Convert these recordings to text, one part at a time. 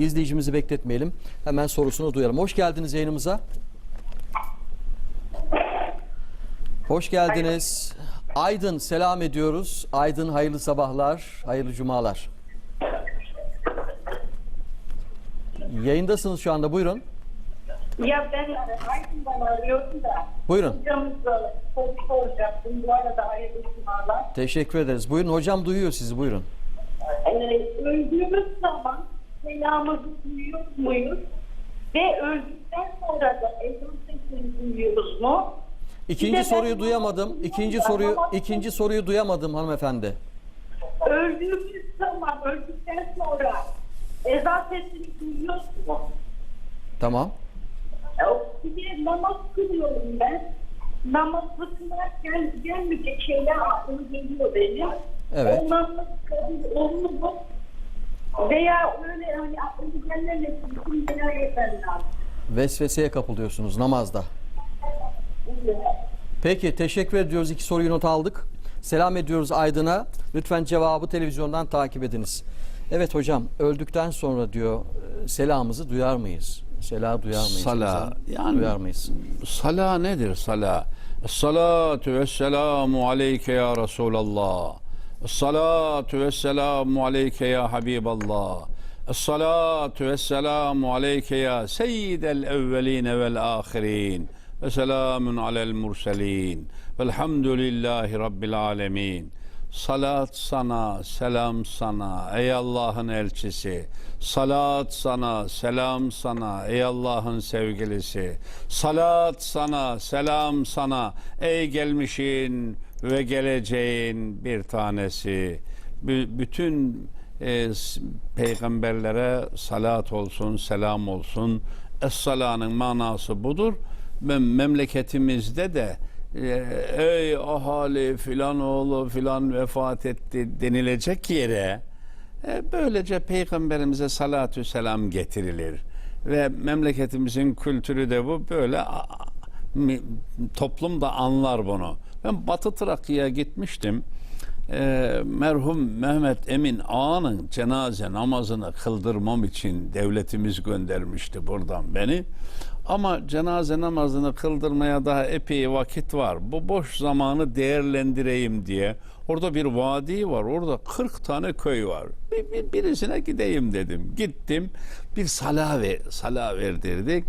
İzleyicimizi bekletmeyelim. Hemen sorusunu duyalım. Hoş geldiniz yayınımıza. Hoş geldiniz. Aydın selam ediyoruz. Aydın hayırlı sabahlar, hayırlı cumalar. Yayındasınız şu anda buyurun. Ya ben Aydın'dan arıyorum da. Buyurun. Hocamızla soru soracaktım. Bu arada hayırlı cumalar. Teşekkür ederiz. Buyurun hocam duyuyor sizi buyurun. Ee, öldüğümüz zaman selamımızı duyuyor muyuz? Ve öldükten sonra da ezan sesini duyuyoruz mu? İkinci soruyu duyamadım. İkinci soruyu ikinci soruyu duyamadım hanımefendi. Öldüğümüz zaman, öldükten sonra ezan sesini duyuyoruz mu? Tamam. Ee, Bir de namaz kılıyorum ben. Namaz kılarken gelmeyecek şeyler aklıma geliyor benim. Evet. O namaz kabul olunur mu? Veya öyle hani gelmemesi için merak etmem lazım. Vesveseye kapılıyorsunuz namazda. Peki teşekkür ediyoruz. İki soruyu not aldık. Selam ediyoruz Aydın'a. Lütfen cevabı televizyondan takip ediniz. Evet hocam öldükten sonra diyor e, selamımızı duyar mıyız? Sela duyar mıyız? Sala, yani- duyar mıyız? Sala nedir sala? Salatu ve selamu aleyke ya Resulallah. Salatu ve selamu aleyke ya Habiballah. Salatu ve selamu aleyke ya seyyidel evveline vel ahirin. Ve selamun alel murselin. Velhamdülillahi Rabbil alemin. Salat sana, selam sana ey Allah'ın elçisi. Salat sana, selam sana ey Allah'ın sevgilisi. Salat sana, selam sana ey gelmişin ve geleceğin bir tanesi. Bü- bütün e, peygamberlere salat olsun, selam olsun. Es-salanın manası budur. Mem- memleketimizde de e, ey ahali filan oğlu filan vefat etti denilecek yere e, böylece peygamberimize salatü selam getirilir. Ve memleketimizin kültürü de bu böyle toplum da anlar bunu. Ben Batı Trakya'ya gitmiştim. Ee, merhum Mehmet Emin Ağa'nın cenaze namazını kıldırmam için devletimiz göndermişti buradan beni. Ama cenaze namazını kıldırmaya daha epey vakit var. Bu boş zamanı değerlendireyim diye. Orada bir vadi var. Orada 40 tane köy var. Bir, bir- birisine gideyim dedim. Gittim. Bir sala, ver, sala verdirdik.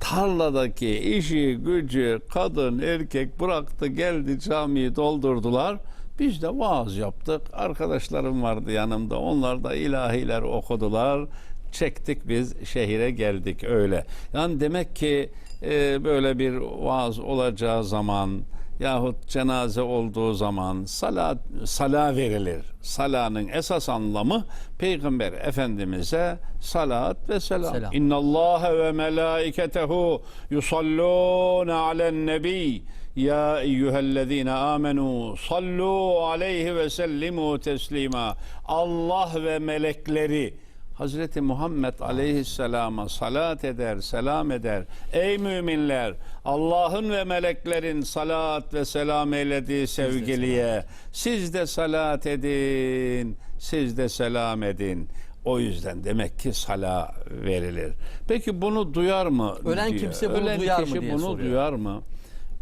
Tarladaki işi, gücü, kadın, erkek bıraktı geldi camiyi doldurdular. Biz de vaaz yaptık. Arkadaşlarım vardı yanımda. Onlar da ilahiler okudular. Çektik biz şehire geldik öyle. Yani demek ki e, böyle bir vaaz olacağı zaman yahut cenaze olduğu zaman salat sala verilir. Salanın esas anlamı Peygamber Efendimize salat ve selam. Selam. İnna Allah ve melaiketehu yusallun alen nebi. Ya eyyühellezine amenu sallu aleyhi ve sellimu teslima. Allah ve melekleri Hazreti Muhammed aleyhisselama salat eder, selam eder. Ey müminler! Allah'ın ve meleklerin salat ve selam eylediği sevgiliye siz de salat edin, siz de selam edin. O yüzden demek ki sala verilir. Peki bunu duyar mı? Ölen diyor. kimse bunu Ölen duyar mı kişi diye bunu soruyor. duyar mı?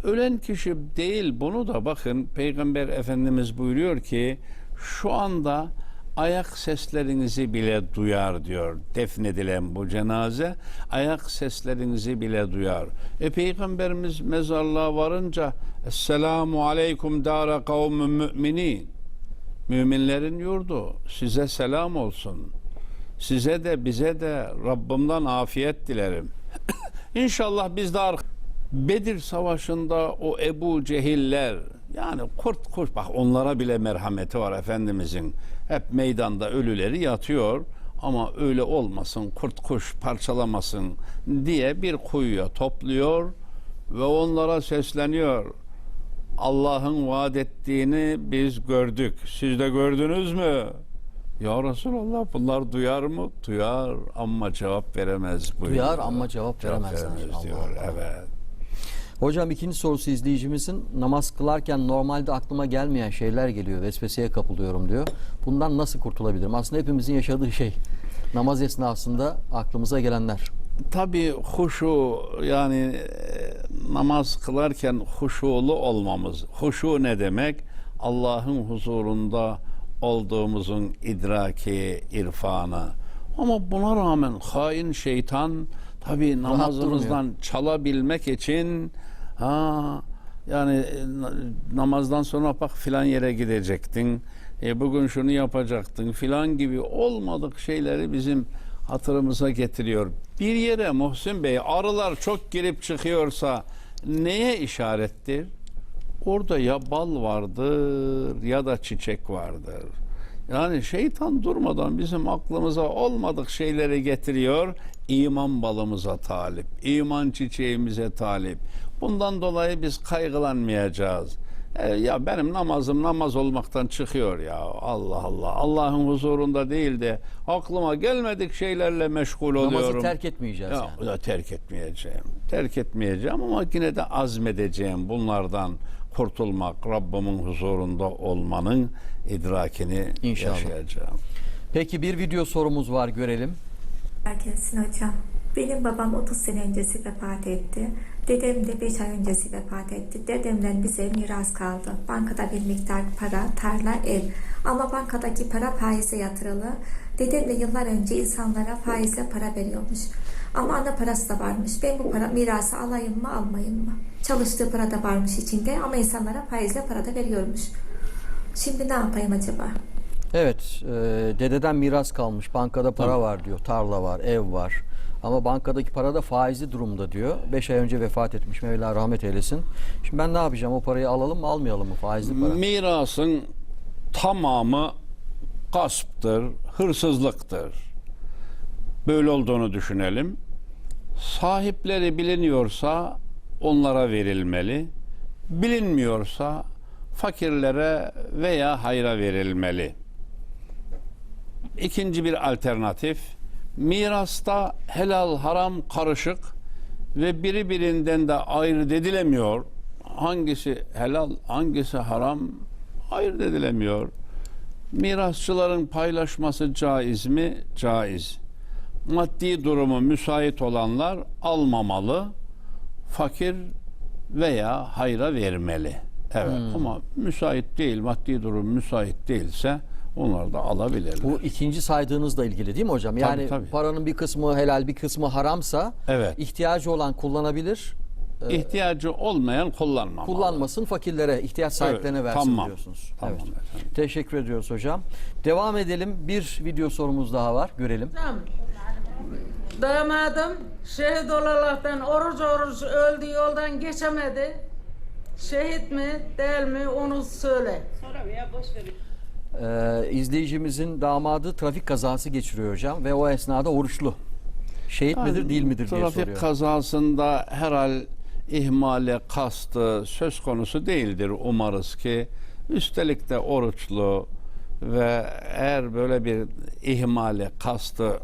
Ölen kişi değil bunu da bakın Peygamber Efendimiz buyuruyor ki şu anda ayak seslerinizi bile duyar diyor defnedilen bu cenaze ayak seslerinizi bile duyar. E Peygamberimiz mezarlığa varınca Esselamu aleykum dara kavmin müminin Müminlerin yurdu size selam olsun. Size de bize de Rabbimden afiyet dilerim. İnşallah biz de Bedir Savaşı'nda o Ebu Cehiller yani kurt kurt bak onlara bile merhameti var Efendimizin. Hep meydanda ölüleri yatıyor ama öyle olmasın kurt kuş parçalamasın diye bir kuyuya topluyor ve onlara sesleniyor. Allah'ın vaat ettiğini biz gördük. Siz de gördünüz mü? Ya Resulallah bunlar duyar mı? Duyar ama cevap veremez buyuruyor. Duyar ama cevap veremezler. Allah diyor. Allah. Evet. Hocam ikinci sorusu izleyicimizin namaz kılarken normalde aklıma gelmeyen şeyler geliyor. Vesveseye kapılıyorum diyor. Bundan nasıl kurtulabilirim? Aslında hepimizin yaşadığı şey. namaz esnasında aklımıza gelenler. Tabii huşu yani e, namaz kılarken huşulu olmamız. Huşu ne demek? Allah'ın huzurunda olduğumuzun idraki, irfanı. Ama buna rağmen hain şeytan tabii namazımızdan çalabilmek için ha yani e, na- namazdan sonra bak filan yere gidecektin. E, bugün şunu yapacaktın filan gibi olmadık şeyleri bizim hatırımıza getiriyor. Bir yere Muhsin Bey arılar çok girip çıkıyorsa neye işarettir? Orada ya bal vardır ya da çiçek vardır. Yani şeytan durmadan bizim aklımıza olmadık şeyleri getiriyor. İman balımıza talip, iman çiçeğimize talip. Bundan dolayı biz kaygılanmayacağız. E, ya benim namazım namaz olmaktan çıkıyor ya. Allah Allah. Allah'ın huzurunda değil de aklıma gelmedik şeylerle meşgul oluyorum. Namazı terk etmeyeceğiz Ya, yani. ya terk etmeyeceğim. Terk etmeyeceğim ama yine de azmedeceğim bunlardan kurtulmak, Rabbimin huzurunda olmanın idrakini İnşallah. yaşayacağım. Peki bir video sorumuz var görelim. Gelsin hocam. Benim babam 30 sene öncesi vefat etti. Dedem de 5 ay öncesi vefat etti. Dedemden bize miras kaldı. Bankada bir miktar para, tarla, ev. Ama bankadaki para faize yatırılı. Dedem de yıllar önce insanlara faizle para veriyormuş. Ama ana parası da varmış. Ben bu para mirası alayım mı almayayım mı? Çalıştığı para da varmış içinde ama insanlara faizle para da veriyormuş. Şimdi ne yapayım acaba? Evet, e, dededen miras kalmış. Bankada para Tabii. var diyor. Tarla var, ev var. Ama bankadaki para da faizli durumda diyor. 5 ay önce vefat etmiş. Mevla rahmet eylesin. Şimdi ben ne yapacağım? O parayı alalım mı, almayalım mı? Faizli para. Mirasın tamamı gasptır, hırsızlıktır. Böyle olduğunu düşünelim. Sahipleri biliniyorsa onlara verilmeli. Bilinmiyorsa fakirlere veya hayra verilmeli. İkinci bir alternatif mirasta helal haram karışık ve biri birinden de ayırt edilemiyor. Hangisi helal, hangisi haram ayırt edilemiyor. Mirasçıların paylaşması caiz mi? Caiz. Maddi durumu müsait olanlar almamalı. Fakir veya hayra vermeli. Evet ama müsait değil, maddi durum müsait değilse onlar da alabilirler. Bu ikinci saydığınızla ilgili değil mi hocam? Yani tabii. paranın bir kısmı helal, bir kısmı haramsa Evet. ihtiyacı olan kullanabilir. İhtiyacı olmayan kullanmamalı. Kullanmasın fakirlere, ihtiyaç sahiplerine Evet, versin tamam. diyorsunuz. Tamam evet. efendim. Teşekkür ediyoruz hocam. Devam edelim. Bir video sorumuz daha var. Görelim. Hocam, Damadım şehit olaraktan oruç oruç öldü yoldan geçemedi. Şehit mi değil mi onu söyle. Ee, izleyicimizin damadı trafik kazası geçiriyor hocam ve o esnada oruçlu. Şehit midir değil midir diye Trafik soruyor. kazasında herhal ihmale kastı söz konusu değildir umarız ki. Üstelik de oruçlu ve eğer böyle bir ihmale kastı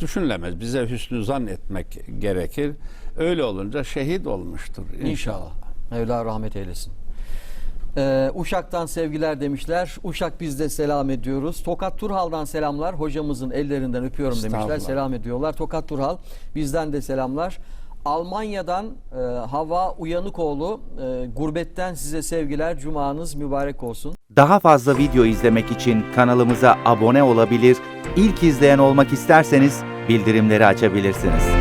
düşünülemez. Bize hüsnü zan etmek gerekir. Öyle olunca şehit olmuştur inşallah. İnşallah. Mevla rahmet eylesin. Ee, Uşak'tan sevgiler demişler. Uşak biz de selam ediyoruz. Tokat Turhal'dan selamlar. Hocamızın ellerinden öpüyorum demişler. Selam ediyorlar. Tokat Turhal bizden de selamlar. Almanya'dan e, Hava Uyanıkoğlu e, gurbetten size sevgiler. Cumanız mübarek olsun. Daha fazla video izlemek için kanalımıza abone olabilir, ilk izleyen olmak isterseniz bildirimleri açabilirsiniz.